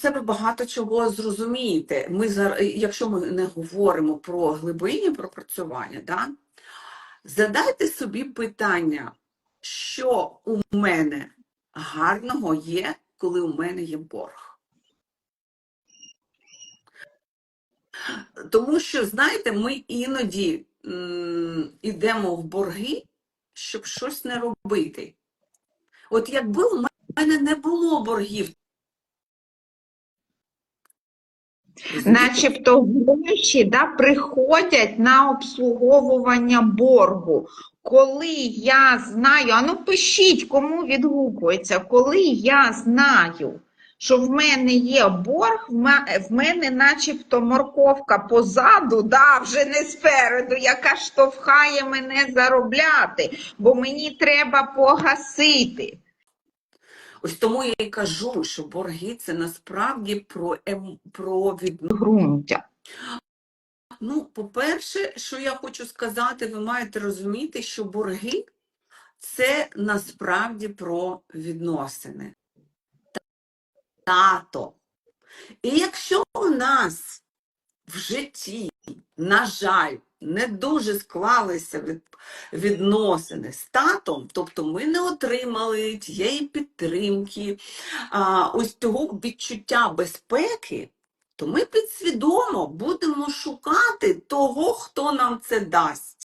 себе багато чого зрозумієте. Ми зар- якщо ми не говоримо про глибинні пропрацювання, да, задайте собі питання, що у мене гарного є, коли у мене є борг. Тому що, знаєте, ми іноді йдемо в борги, щоб щось не робити. От якби у мене не було боргів, Начебто гроші да, приходять на обслуговування боргу. Коли я знаю, а ну пишіть, кому відгукується, коли я знаю, що в мене є борг, в мене начебто морковка позаду, да, вже не спереду, яка штовхає мене заробляти, бо мені треба погасити. Ось тому я і кажу, що борги це насправді про, ем, про від... Грунтя. Ну, по-перше, що я хочу сказати, ви маєте розуміти, що борги це насправді про відносини. Тато. І якщо у нас в житті, на жаль, не дуже склалися від, відносини з татом, тобто ми не отримали тієї підтримки, а, ось того відчуття безпеки, то ми підсвідомо будемо шукати того, хто нам це дасть.